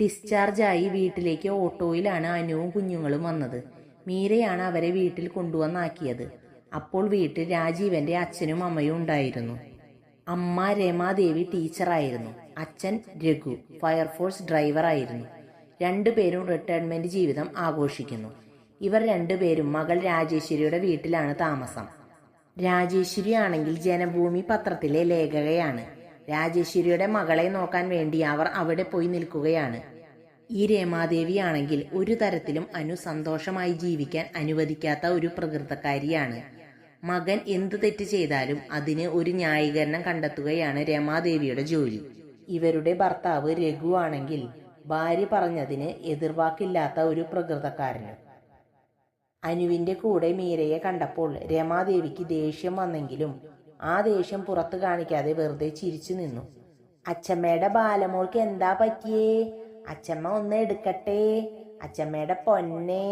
ഡിസ്ചാർജായി വീട്ടിലേക്ക് ഓട്ടോയിലാണ് അനുവും കുഞ്ഞുങ്ങളും വന്നത്. മീരയാണ് അവരെ വീട്ടിൽ കൊണ്ടുവന്നാക്കിയത്. അപ്പോൾ വീട്ടിൽ രാജീവന്റെ അച്ഛനും അമ്മയും ഉണ്ടായിരുന്നു. അമ്മ രമാദേവി ടീച്ചറായിരുന്നു. അച്ഛൻ രഘു ഫയർഫോഴ്സ് ഡ്രൈവറായിരുന്നു രണ്ടുപേരും റിട്ടയർമെന്റ് ജീവിതം ആഘോഷിക്കുന്നു. ഇവർ രണ്ടുപേരും മകൾ രാജേശ്വരിയുടെ വീട്ടിലാണ് താമസം. രാജേശ്വരി ആണെങ്കിൽ ജനഭൂമി പത്രത്തിലെ ലേഖകയാണ്. രാജേശ്വരിയുടെ മകളെ നോക്കാൻ വേണ്ടി അവർ അവിടെ പോയി നിൽക്കുകയാണ്. ഈ രേമാദേവിയാണെങ്കിൽ ഒരു തരത്തിലും അനു സന്തോഷമായി ജീവിക്കാൻ അനുവദിക്കാത്ത ഒരു പ്രകൃതക്കാരിയാണ്. മകൻ എന്ത് തെറ്റ് ചെയ്താലും അതിന് ഒരു ന്യായീകരണം കണ്ടെത്തുകയാണ് രമാദേവിയുടെ ജോലി. ഇവരുടെ ഭർത്താവ് രഘു ആണെങ്കിൽ ഭാര്യ പറഞ്ഞതിന് എതിർവാക്കില്ലാത്ത ഒരു പ്രകൃതക്കാരനും. അനുവിന്റെ കൂടെ മീരയെ കണ്ടപ്പോൾ രമാദേവിക്ക് ദേഷ്യം വന്നെങ്കിലും ആ ദേഷ്യം പുറത്തു കാണിക്കാതെ വെറുതെ ചിരിച്ചു നിന്നു. അച്ചമ്മയുടെ ബാലമോൾക്ക് എന്താ പറ്റിയേ? അച്ചമ്മ ഒന്ന് എടുക്കട്ടെ. അച്ചമ്മയുടെ പൊന്നേ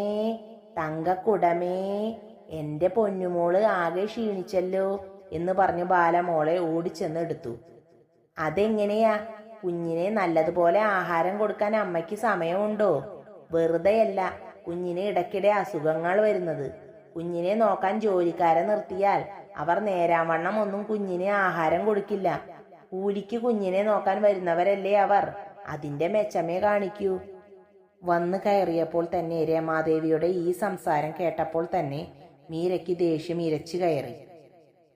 തങ്കക്കുടമേ എന്റെ പൊന്നുമോൾ ആകെ ക്ഷീണിച്ചല്ലോ എന്ന് പറഞ്ഞ് ബാലമോളെ ഓടിച്ചെന്ന് എടുത്തു. അതെങ്ങനെയാ? കുഞ്ഞിനെ നല്ലതുപോലെ ആഹാരം കൊടുക്കാൻ അമ്മയ്ക്ക് സമയമുണ്ടോ? വെറുതെയല്ല കുഞ്ഞിന് ഇടയ്ക്കിടെ അസുഖങ്ങൾ വരുന്നത്. കുഞ്ഞിനെ നോക്കാൻ ജോലിക്കാരെ നിർത്തിയാൽ അവർ നേരാവണ്ണം ഒന്നും കുഞ്ഞിനെ ആഹാരം കൊടുക്കില്ല. കൂലിക്ക് കുഞ്ഞിനെ നോക്കാൻ വരുന്നവരല്ലേ അവർ? അതിന്റെ മെച്ചമേ കാണിക്കൂ. വന്നു കയറിയപ്പോൾ തന്നെ രമാദേവിയുടെ ഈ സംസാരം കേട്ടപ്പോൾ തന്നെ മീരയ്ക്ക് ദേഷ്യം ഇരച്ചു കയറി.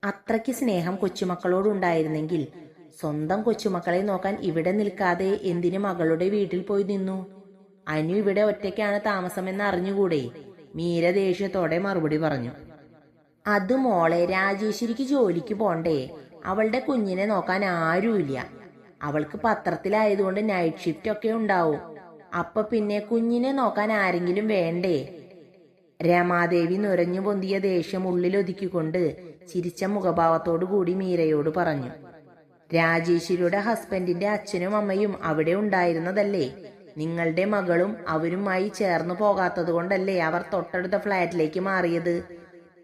അത്രയ്ക്ക് സ്നേഹം കൊച്ചുമക്കളോടുണ്ടായിരുന്നെങ്കിൽ സ്വന്തം കൊച്ചുമക്കളെ നോക്കാൻ ഇവിടെ നിൽക്കാതെ എന്തിന് മകളുടെ വീട്ടിൽ പോയി നിന്നു? അനു ഇവിടെ ഒറ്റയ്ക്കാണ് താമസമെന്ന് അറിഞ്ഞുകൂടെ? മീര ദേഷ്യത്തോടെ മറുപടി പറഞ്ഞു. അത് മോളെ രാജേശ്വരിക്ക് ജോലിക്ക് പോണ്ടേ. അവളുടെ കുഞ്ഞിനെ നോക്കാൻ ആരുമില്ല. അവൾക്ക് പത്രത്തിലായതുകൊണ്ട് നൈറ്റ് ഷിഫ്റ്റ് ഒക്കെ ഉണ്ടാവും. അപ്പൊ പിന്നെ കുഞ്ഞിനെ നോക്കാൻ ആരെങ്കിലും വേണ്ടേ? രമാദേവി നുരഞ്ഞു പൊന്തിയ ദേഷ്യം ഉള്ളിലൊതുക്കിക്കൊണ്ട് ചിരിച്ച മുഖഭാവത്തോടു കൂടി മീരയോട് പറഞ്ഞു. രാജേശ്വരിയുടെ ഹസ്ബൻഡിന്റെ അച്ഛനും അമ്മയും അവിടെ ഉണ്ടായിരുന്നതല്ലേ? നിങ്ങളുടെ മകളും അവരുമായി ചേർന്നു പോകാത്തത് കൊണ്ടല്ലേ അവർ തൊട്ടടുത്ത ഫ്ലാറ്റിലേക്ക് മാറിയത്?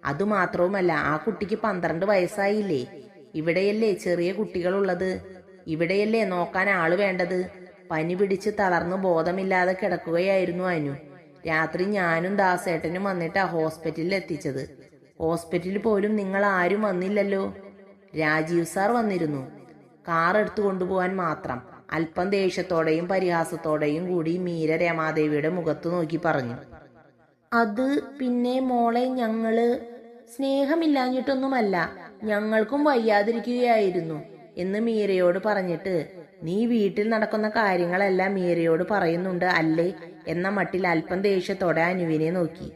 അതുമാത്രവുമല്ല ആ കുട്ടിക്ക് പന്ത്രണ്ട് വയസ്സായില്ലേ? ഇവിടെയല്ലേ ചെറിയ കുട്ടികളുള്ളത്? ഇവിടെയല്ലേ നോക്കാൻ ആൾ വേണ്ടത്? പനി പിടിച്ച് തളർന്നു ബോധമില്ലാതെ കിടക്കുകയായിരുന്നു അനു. രാത്രി ഞാനും ദാസേട്ടനും വന്നിട്ടാ ഹോസ്പിറ്റലിൽ എത്തിച്ചത്. ഹോസ്പിറ്റലിൽ പോലും നിങ്ങൾ ആരും വന്നില്ലല്ലോ? രാജീവ് സാർ വന്നിരുന്നു. കാർ എടുത്തു കൊണ്ടുപോകാൻ മാത്രം. അല്പം ദേഷ്യത്തോടെയും പരിഹാസത്തോടെയും കൂടി മീര രമാദേവിയുടെ മുഖത്ത് നോക്കി പറഞ്ഞു. അത് പിന്നെ മോളെ ഞങ്ങൾ സ്നേഹമില്ലാഞ്ഞിട്ടൊന്നുമല്ല ഞങ്ങൾക്കും വയ്യാതിരിക്കുകയായിരുന്നു എന്ന് മീരയോട് പറഞ്ഞിട്ട് നീ വീട്ടിൽ നടക്കുന്ന കാര്യങ്ങളെല്ലാം മീരയോട് പറയുന്നുണ്ട് അല്ലേ? എന്ന മട്ടിൽ അല്പം ദേഷ്യത്തോടെ അനുവിനെ നോക്കി.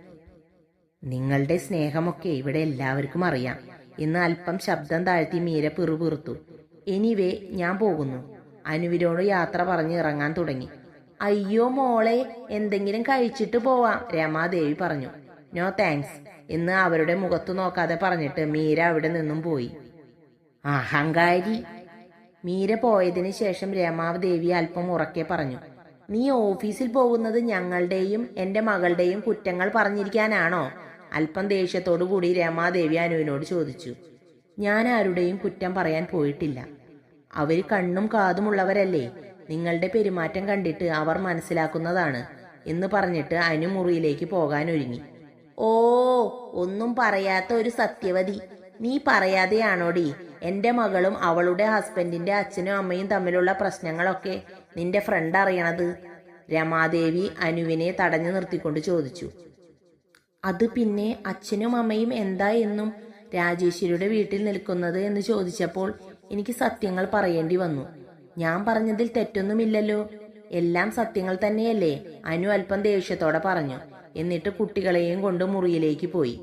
നിങ്ങളുടെ സ്നേഹമൊക്കെ ഇവിടെ എല്ലാവർക്കും അറിയാം എന്ന് അല്പം ശബ്ദം താഴ്ത്തി മീര പിറുപിറുത്തു. എനിവേ ഞാൻ പോകുന്നു. അനുവിനോട് യാത്ര പറഞ്ഞ് ഇറങ്ങാൻ തുടങ്ങി. അയ്യോ മോളെ എന്തെങ്കിലും കഴിച്ചിട്ട് പോവാം രമാദേവി പറഞ്ഞു. നോ താങ്ക്സ് എന്ന് അവരുടെ മുഖത്തു നോക്കാതെ പറഞ്ഞിട്ട് മീര അവിടെ നിന്നും പോയി. അഹങ്കാരി. മീര പോയതിനു ശേഷം രമാദേവി അല്പം ഉറക്കെ പറഞ്ഞു. നീ ഓഫീസിൽ പോകുന്നത് ഞങ്ങളുടെയും എന്റെ മകളുടെയും കുറ്റങ്ങൾ പറഞ്ഞിരിക്കാനാണോ? അല്പം ദേഷ്യത്തോടു കൂടി രമാദേവി അനുവിനോട് ചോദിച്ചു. ഞാൻ ആരുടെയും കുറ്റം പറയാൻ പോയിട്ടില്ല. അവർ കണ്ണും കാതുമുള്ളവരല്ലേ നിങ്ങളുടെ പെരുമാറ്റം കണ്ടിട്ട് അവർ മനസ്സിലാക്കുന്നതാണ് എന്ന് പറഞ്ഞിട്ട് അനു മുറിയിലേക്ക് പോകാൻ ഒരുങ്ങി ഓ ഒന്നും പറയാത്ത ഒരു സത്യവതി. നീ പറയാതെയാണോടി? എന്റെ മകളും അവളുടെ ഹസ്ബൻഡിന്റെ അച്ഛനും അമ്മയും തമ്മിലുള്ള പ്രശ്നങ്ങളൊക്കെ നിന്റെ ഫ്രണ്ട് അറിയണത്? രമാദേവി അനുവിനെ തടഞ്ഞു നിർത്തിക്കൊണ്ട് ചോദിച്ചു. അത് പിന്നെ അച്ഛനും അമ്മയും എന്താ എന്നും രാജേശ്വരിയുടെ വീട്ടിൽ നിൽക്കുന്നത്? എന്ന് ചോദിച്ചപ്പോൾ എനിക്ക് സത്യങ്ങൾ പറയേണ്ടി വന്നു. ഞാൻ പറഞ്ഞതിൽ തെറ്റൊന്നുമില്ലല്ലോ. എല്ലാം സത്യങ്ങൾ തന്നെയല്ലേ അനു അല്പം ദേഷ്യത്തോടെ പറഞ്ഞു. എന്നിട്ട് കുട്ടികളെയും കൊണ്ട് മുറിയിലേക്ക് പോയി.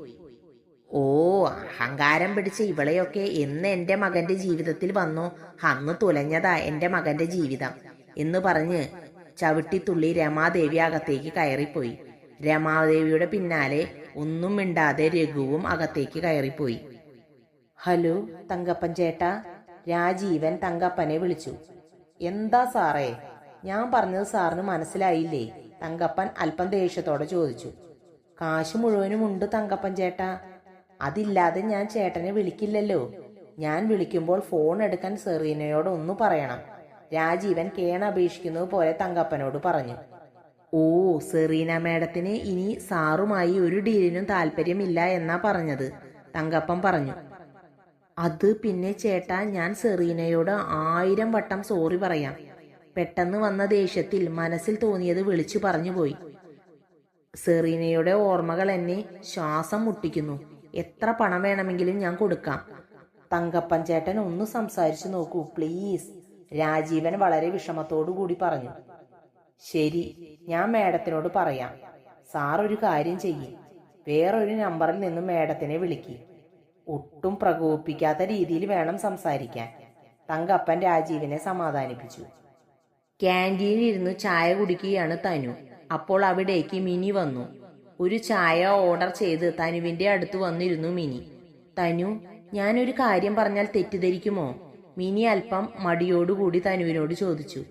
ഓ അഹങ്കാരം പിടിച്ച ഇവളെയൊക്കെ എന്ന് എന്റെ മകന്റെ ജീവിതത്തിൽ വന്നു. അന്ന് തുലഞ്ഞതാ എന്റെ മകന്റെ ജീവിതം എന്ന് പറഞ്ഞ് ചവിട്ടിത്തുള്ളി രമാദേവി അകത്തേക്ക് കയറിപ്പോയി. രമാദേവിയുടെ പിന്നാലെ ഒന്നും മിണ്ടാതെ രഘുവും അകത്തേക്ക് കയറിപ്പോയി. ഹലോ തങ്കപ്പൻ ചേട്ടാ. രാജീവൻ തങ്കപ്പനെ വിളിച്ചു. എന്താ സാറേ? ഞാൻ പറഞ്ഞത് സാറിന് മനസ്സിലായില്ലേ? തങ്കപ്പൻ അല്പം ദേഷ്യത്തോടെ ചോദിച്ചു. കാശ് മുഴുവനും ഉണ്ട് തങ്കപ്പൻ ചേട്ടാ. അതില്ലാതെ ഞാൻ ചേട്ടനെ വിളിക്കില്ലല്ലോ. ഞാൻ വിളിക്കുമ്പോൾ ഫോൺ എടുക്കാൻ സെറീനയോട് ഒന്ന് പറയണം. രാജീവൻ കേണപേക്ഷിക്കുന്നത് പോലെ തങ്കപ്പനോട് പറഞ്ഞു. ഓ സെറീന മേഡത്തിന് ഇനി സാറുമായി ഒരു ഡീലിനും താല്പര്യമില്ല എന്നാ പറഞ്ഞത് തങ്കപ്പൻ പറഞ്ഞു. അത് പിന്നെ ചേട്ടാ ഞാൻ സെറീനയോട് ആയിരം വട്ടം സോറി പറയാം. പെട്ടെന്ന് വന്ന ദേഷ്യത്തിൽ മനസ്സിൽ തോന്നിയത് വിളിച്ചു പറഞ്ഞുപോയി സെറീനയുടെ ഓർമ്മകൾ എന്നെ ശ്വാസം മുട്ടിക്കുന്നു. എത്ര പണം വേണമെങ്കിലും ഞാൻ കൊടുക്കാം. തങ്കപ്പൻ ചേട്ടൻ ഒന്ന് സംസാരിച്ചു നോക്കൂ പ്ലീസ് രാജീവൻ വളരെ വിഷമത്തോടു കൂടി പറഞ്ഞു. ശരി ഞാൻ മേഡത്തിനോട് പറയാം. സാർ ഒരു കാര്യം ചെയ്യും. വേറൊരു നമ്പറിൽ നിന്നും മേഡത്തിനെ വിളിക്ക്. ഒട്ടും പ്രകോപിപ്പിക്കാത്ത രീതിയിൽ വേണം സംസാരിക്കാൻ. തങ്കപ്പൻ രാജീവിനെ സമാധാനിപ്പിച്ചു. ക്യാന്റീനിൽ ഇരുന്ന് ചായ കുടിക്കുകയാണ് തനു. അപ്പോൾ അവിടേക്ക് മിനി വന്നു. ഒരു ചായ ഓർഡർ ചെയ്ത് തനുവിന്റെ അടുത്ത് വന്നിരുന്നു മിനി. തനു ഞാനൊരു കാര്യം പറഞ്ഞാൽ തെറ്റിദ്ധരിക്കുമോ? മിനി അല്പം മടിയോടുകൂടി തനുവിനോട് ചോദിച്ചു.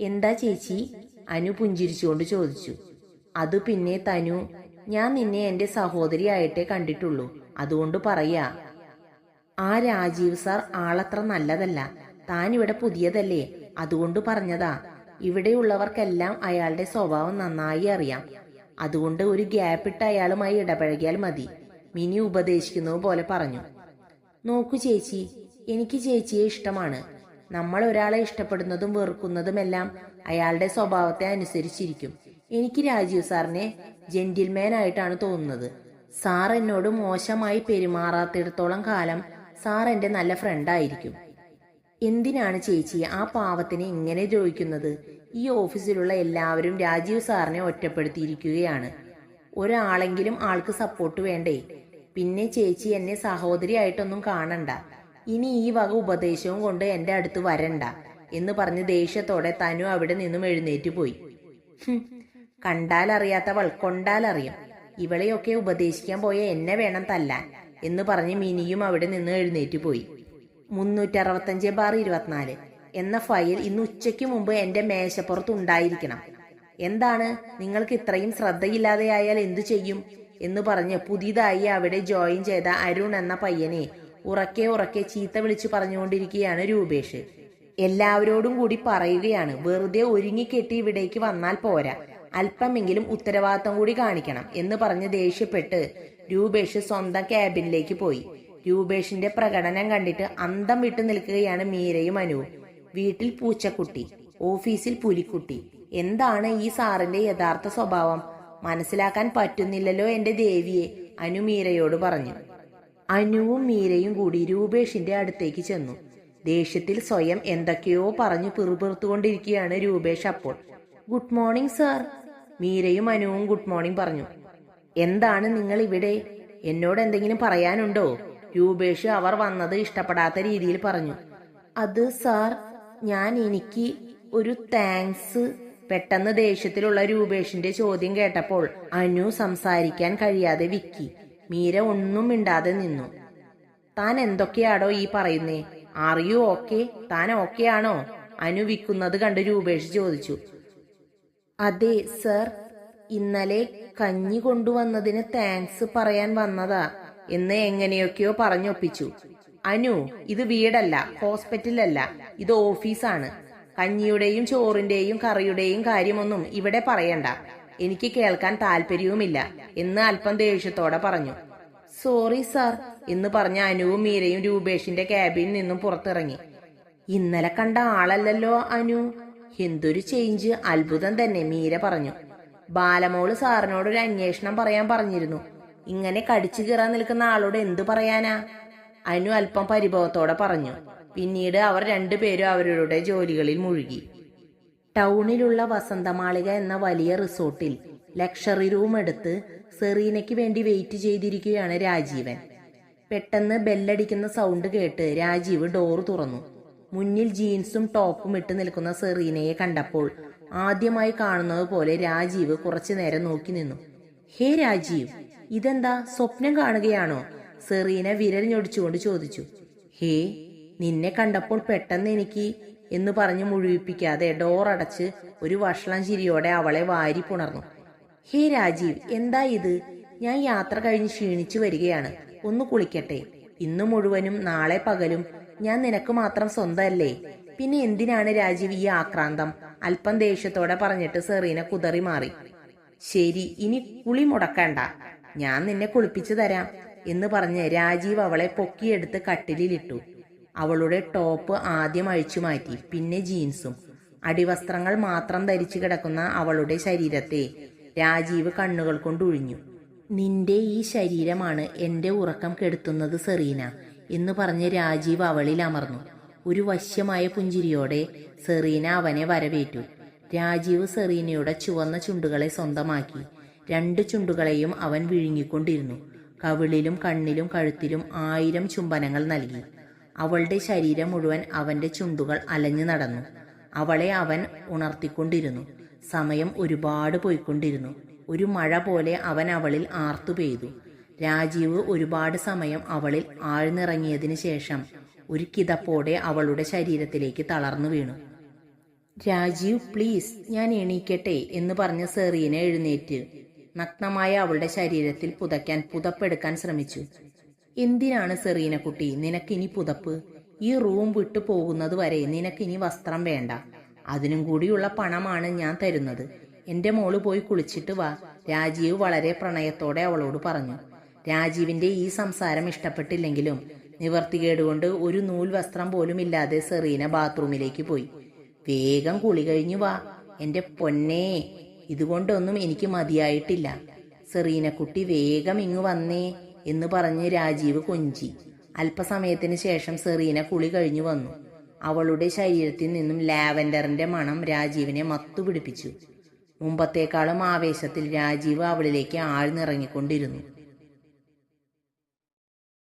എന്താ ചേച്ചി? അനു പുഞ്ചിരിച്ചുകൊണ്ട് ചോദിച്ചു. അത് പിന്നെ തനു ഞാൻ നിന്നെ എന്റെ സഹോദരിയായിട്ടേ കണ്ടിട്ടുള്ളൂ. അതുകൊണ്ട് പറയാ ആ രാജീവ് സാർ ആളത്ര നല്ലതല്ല. താൻ ഇവിടെ പുതിയതല്ലേ? അതുകൊണ്ട് പറഞ്ഞതാ ഇവിടെയുള്ളവർക്കെല്ലാം അയാളുടെ സ്വഭാവം നന്നായി അറിയാം. അതുകൊണ്ട് ഒരു ഗ്യാപ്പിട്ട് അയാളുമായി ഇടപഴകിയാൽ മതി. മിനി ഉപദേശിക്കുന്നത് പോലെ പറഞ്ഞു. നോക്കൂ ചേച്ചി എനിക്ക് ചേച്ചിയെ ഇഷ്ടമാണ്. നമ്മൾ ഒരാളെ ഇഷ്ടപ്പെടുന്നതും വെറുക്കുന്നതുമെല്ലാം അയാളുടെ സ്വഭാവത്തെ അനുസരിച്ചിരിക്കും. എനിക്ക് രാജീവ് സാറിനെ ജെന്റിൽമാൻ ആയിട്ടാണ് തോന്നുന്നത്. സാർ എന്നോട് മോശമായി പെരുമാറാത്തിടത്തോളം കാലം സാർ എന്റെ നല്ല ഫ്രണ്ടായിരിക്കും എന്തിനാണ് ചേച്ചി ആ പാവത്തിനെ ഇങ്ങനെ ചോദിക്കുന്നത് ഈ ഓഫീസിലുള്ള എല്ലാവരും രാജീവ് സാറിനെ ഒറ്റപ്പെടുത്തിയിരിക്കുകയാണ്. ഒരാളെങ്കിലും ആൾക്ക് സപ്പോർട്ട് വേണ്ടേ? പിന്നെ ചേച്ചി എന്നെ സഹോദരിയായിട്ടൊന്നും കാണണ്ട. ഇനി ഈ വക ഉപദേശവും കൊണ്ട് എന്റെ അടുത്ത് വരണ്ട എന്ന് പറഞ്ഞ് ദേഷ്യത്തോടെ തനു അവിടെ നിന്നും എഴുന്നേറ്റ് പോയി. കണ്ടാലറിയാത്തവൾ കൊണ്ടാലറിയും. ഇവളെയൊക്കെ ഉപദേശിക്കാൻ പോയ എന്നെ വേണം തല്ലാൻ എന്ന് പറഞ്ഞ് മിനിയും അവിടെ നിന്ന് എഴുന്നേറ്റ് പോയി. മുന്നൂറ്ററുപത്തഞ്ച് ബാർ ഇരുപത്തിനാല് എന്ന ഫയൽ ഇന്ന് ഉച്ചയ്ക്ക് മുമ്പ് എന്റെ മേശപ്പുറത്ത് ഉണ്ടായിരിക്കണം. എന്താണ്? നിങ്ങൾക്ക് ഇത്രയും ശ്രദ്ധയില്ലാതെയായാൽ എന്തു ചെയ്യും? എന്ന് പറഞ്ഞ് പുതിയതായി അവിടെ ജോയിൻ ചെയ്ത അരുൺ എന്ന പയ്യനെ ഉറക്കെ ഉറക്കെ ചീത്ത വിളിച്ചു പറഞ്ഞുകൊണ്ടിരിക്കുകയാണ് രൂപേഷ്. എല്ലാവരോടും കൂടി പറയുകയാണ് വെറുതെ ഒരുങ്ങിക്കെട്ടി ഇവിടേക്ക് വന്നാൽ പോരാ. അല്പമെങ്കിലും ഉത്തരവാദിത്തം കൂടി കാണിക്കണം എന്ന് പറഞ്ഞ് ദേഷ്യപ്പെട്ട് രൂപേഷ് സ്വന്തം ക്യാബിനിലേക്ക് പോയി. രൂപേഷിന്റെ പ്രകടനം കണ്ടിട്ട് അന്തം വിട്ടു നിൽക്കുകയാണ് മീരയും അനുവും വീട്ടിൽ പൂച്ചക്കുട്ടി ഓഫീസിൽ പുലിക്കുട്ടി. എന്താണ് ഈ സാറിന്റെ യഥാർത്ഥ സ്വഭാവം? മനസ്സിലാക്കാൻ പറ്റുന്നില്ലല്ലോ എന്റെ ദേവിയെ അനു മീരയോട് പറഞ്ഞു. അനുവും മീരയും കൂടി രൂപേഷിന്റെ അടുത്തേക്ക് ചെന്നു. ദേഷ്യത്തിൽ സ്വയം എന്തൊക്കെയോ പറഞ്ഞു പിറുപിറുത്തുകൊണ്ടിരിക്കുകയാണ് രൂപേഷ് അപ്പോൾ. Good morning sir. മീരയും അനുവും ഗുഡ് മോർണിംഗ് പറഞ്ഞു. എന്താണ് നിങ്ങൾ ഇവിടെ? എന്നോട് എന്തെങ്കിലും പറയാനുണ്ടോ? രൂപേഷ് അവർ വന്നത് ഇഷ്ടപ്പെടാത്ത രീതിയിൽ പറഞ്ഞു. അത് സാർ ഞാൻ എനിക്ക് ഒരു താങ്ക്സ് പെട്ടെന്ന് ദേഷ്യത്തിലുള്ള രൂപേഷിന്റെ ചോദ്യം കേട്ടപ്പോൾ അനു സംസാരിക്കാൻ കഴിയാതെ വിക്കി. മീര ഒന്നും മിണ്ടാതെ നിന്നു. താൻ എന്തൊക്കെയാടോ ഈ പറയുന്നേ? Are you okay? താൻ ഓക്കെ ആണോ? അനു വിക്കുന്നത് കണ്ട് രൂപേഷ് ചോദിച്ചു. അതെ സർ. ഇന്നലെ കഞ്ഞി കൊണ്ടുവന്നതിന് താങ്ക്സ് പറയാൻ വന്നതാ എന്ന് എങ്ങനെയൊക്കെയോ പറഞ്ഞൊപ്പിച്ചു. അനു ഇത് വീടല്ല ഹോസ്പിറ്റലല്ല ഇത് ഓഫീസാണ്. കഞ്ഞിയുടെയും ചോറിന്റെയും കറിയുടെയും കാര്യമൊന്നും ഇവിടെ പറയണ്ട. എനിക്ക് കേൾക്കാൻ താല്പര്യവുമില്ല എന്ന് അല്പം ദേഷ്യത്തോടെ പറഞ്ഞു. സോറി സാർ എന്ന് പറഞ്ഞ അനുവും മീരയും രൂപേഷിന്റെ ക്യാബിനിൽ നിന്നും പുറത്തിറങ്ങി. ഇന്നലെ കണ്ട ആളല്ലല്ലോ അനു. എന്തൊരു ചേഞ്ച് അത്ഭുതം തന്നെ മീര പറഞ്ഞു. ബാലമോൾ സാറിനോട് ഒരു അന്വേഷണം പറയാൻ പറഞ്ഞിരുന്നു. ഇങ്ങനെ കടിച്ചു കീറാൻ നിൽക്കുന്ന ആളോട് എന്തു പറയാനാ? അനു അല്പം പരിഭവത്തോടെ പറഞ്ഞു. പിന്നീട് അവർ രണ്ടുപേരും അവരുടെ ജോലികളിൽ മുഴുകി. ടൗണിലുള്ള വസന്തമാളിക എന്ന വലിയ റിസോർട്ടിൽ ലക്ഷറി റൂം എടുത്ത് സെറീനയ്ക്ക് വേണ്ടി വെയിറ്റ് ചെയ്തിരിക്കുകയാണ് രാജീവൻ. പെട്ടെന്ന് ബെല്ലടിക്കുന്ന സൗണ്ട് കേട്ട് രാജീവ് ഡോറ് തുറന്നു. മുന്നിൽ ജീൻസും ടോപ്പും ഇട്ട് നിൽക്കുന്ന സെറീനയെ കണ്ടപ്പോൾ ആദ്യമായി കാണുന്നത് പോലെ രാജീവ് കുറച്ചു നേരം നോക്കി നിന്നു. ഹേ രാജീവ് ഇതെന്താ സ്വപ്നം കാണുകയാണോ? സെറീന വിരൽ ഞൊടിച്ചുകൊണ്ട് ചോദിച്ചു. ഹേ നിന്നെ കണ്ടപ്പോൾ പെട്ടെന്ന് എനിക്ക് എന്ന് പറഞ്ഞ് മുഴുവിപ്പിക്കാതെ ഡോർ അടച്ച് ഒരു വഷളം ചിരിയോടെ അവളെ വാരി പുണർന്നു. ഹേ രാജീവ് എന്താ ഇത്? ഞാൻ യാത്ര കഴിഞ്ഞ് ക്ഷീണിച്ചു വരികയാണ്. ഒന്ന് കുളിക്കട്ടെ. ഇന്നു മുഴുവനും നാളെ പകലും ഞാൻ നിനക്ക് മാത്രം സ്വന്തമല്ലേ? പിന്നെ എന്തിനാണ് രാജീവ് ഈ ആക്രാന്തം? അല്പം ദേഷ്യത്തോടെ പറഞ്ഞിട്ട് സെറീന കുതറി മാറി. ശരി ഇനി കുളി മുടക്കണ്ട. ഞാൻ നിന്നെ കുളിപ്പിച്ചു തരാം എന്ന് പറഞ്ഞ് രാജീവ് അവളെ പൊക്കിയെടുത്ത് കട്ടിലിലിട്ടു. അവളുടെ ടോപ്പ് ആദ്യം അഴിച്ചു മാറ്റി പിന്നെ ജീൻസും. അടിവസ്ത്രങ്ങൾ മാത്രം ധരിച്ചു കിടക്കുന്ന അവളുടെ ശരീരത്തെ രാജീവ് കണ്ണുകൾ കൊണ്ട് ഒഴിഞ്ഞു നിന്റെ ഈ ശരീരമാണ് എന്റെ ഉറക്കം കെടുത്തുന്നത് സെറീന. എന്ന് പറഞ്ഞ് രാജീവ് അവളിൽ അമർന്നു. ഒരു വശ്യമായ പുഞ്ചിരിയോടെ സെറീന അവനെ വരവേറ്റു. രാജീവ് സെറീനയുടെ ചുവന്ന ചുണ്ടുകളെ സ്വന്തമാക്കി. രണ്ട് ചുണ്ടുകളെയും അവൻ വിഴുങ്ങിക്കൊണ്ടിരുന്നു. കവിളിലും കണ്ണിലും കഴുത്തിലും ആയിരം ചുംബനങ്ങൾ നൽകി. അവളുടെ ശരീരം മുഴുവൻ അവന്റെ ചുണ്ടുകൾ അലഞ്ഞു നടന്നു. അവളെ അവൻ ഉണർത്തിക്കൊണ്ടിരുന്നു. സമയം ഒരുപാട് പോയിക്കൊണ്ടിരുന്നു. ഒരു മഴ പോലെ അവൻ അവളിൽ ആർത്തു പെയ്തു. രാജീവ് ഒരുപാട് സമയം അവളിൽ ആഴ്ന്നിറങ്ങിയതിനു ശേഷം ഒരു കിതപ്പോടെ അവളുടെ ശരീരത്തിലേക്ക് തളർന്നു വീണു. രാജീവ് പ്ലീസ് ഞാൻ എണീക്കട്ടെ എന്ന് പറഞ്ഞ സെറീനെ എഴുന്നേറ്റ് നഗ്നമായ അവളുടെ ശരീരത്തിൽ പുതയ്ക്കാൻ പുതപ്പെടുക്കാൻ ശ്രമിച്ചു. എന്തിനാണ് സെറീന കുട്ടി നിനക്കിനി പുതപ്പ്? ഈ റൂം വിട്ടു പോകുന്നത് വരെ നിനക്കിനി വസ്ത്രം വേണ്ട. അതിനും കൂടിയുള്ള പണമാണ് ഞാൻ തരുന്നത്. എന്റെ മോൾ പോയി കുളിച്ചിട്ട് വാ രാജീവ് വളരെ പ്രണയത്തോടെ അവളോട് പറഞ്ഞു. രാജീവിന്റെ ഈ സംസാരം ഇഷ്ടപ്പെട്ടില്ലെങ്കിലും നിവർത്തികേടുകൊണ്ട് ഒരു നൂൽ വസ്ത്രം പോലും ഇല്ലാതെ സെറീന ബാത്റൂമിലേക്ക് പോയി. വേഗം കുളി കഴിഞ്ഞു വാ. എന്റെ പൊന്നേ ഇതുകൊണ്ടൊന്നും എനിക്ക് മതിയായിട്ടില്ല. സെറീനക്കുട്ടി വേഗം ഇങ്ങു വന്നേ എന്ന് പറഞ്ഞ് രാജീവ് കൊഞ്ചി. അല്പസമയത്തിന് ശേഷം സെറീന കുളി കഴിഞ്ഞു വന്നു. അവളുടെ ശരീരത്തിൽ നിന്നും ലാവൻഡറിന്റെ മണം രാജീവിനെ മത്തുപിടിപ്പിച്ചു മുമ്പത്തേക്കാളും ആവേശത്തിൽ രാജീവ് അവളിലേക്ക് ആഴ്ന്നിറങ്ങിക്കൊണ്ടിരുന്നു.